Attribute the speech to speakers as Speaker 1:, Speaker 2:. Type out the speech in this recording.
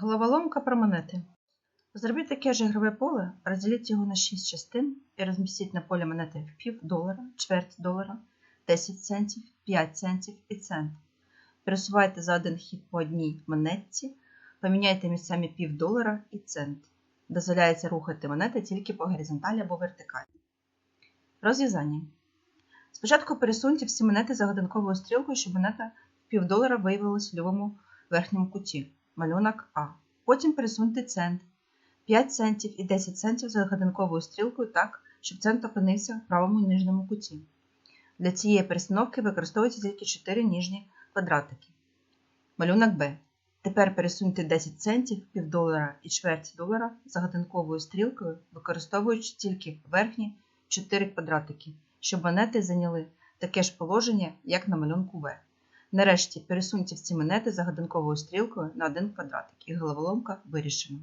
Speaker 1: Головоломка про монети. Зробіть таке ж ігрове поле, розділіть його на 6 частин і розмістіть на полі монети в пів долара, чверть долара, 10 центів, 5 центів і цент. Пересувайте за один хід по одній монетці, поміняйте місцями пів долара і цент. Дозволяється рухати монети тільки по горизонталі або вертикалі. Розв'язання. Спочатку пересуньте всі монети за годинковою стрілкою, щоб монета в пів долара виявилась в лівому верхньому куті. Малюнок А. Потім пересуньте цент. 5 центів і 10 центів за годинковою стрілкою так, щоб цент опинився в правому нижньому куті. Для цієї перестановки використовуйте тільки 4 ніжні квадратики. Малюнок Б. Тепер пересуньте 10 центів, півдолара і чверть долара за годинковою стрілкою, використовуючи тільки верхні 4 квадратики, щоб монети зайняли таке ж положення, як на малюнку В. Нарешті пересуньте всі монети за годинковою стрілкою на один квадратик і головоломка вирішена.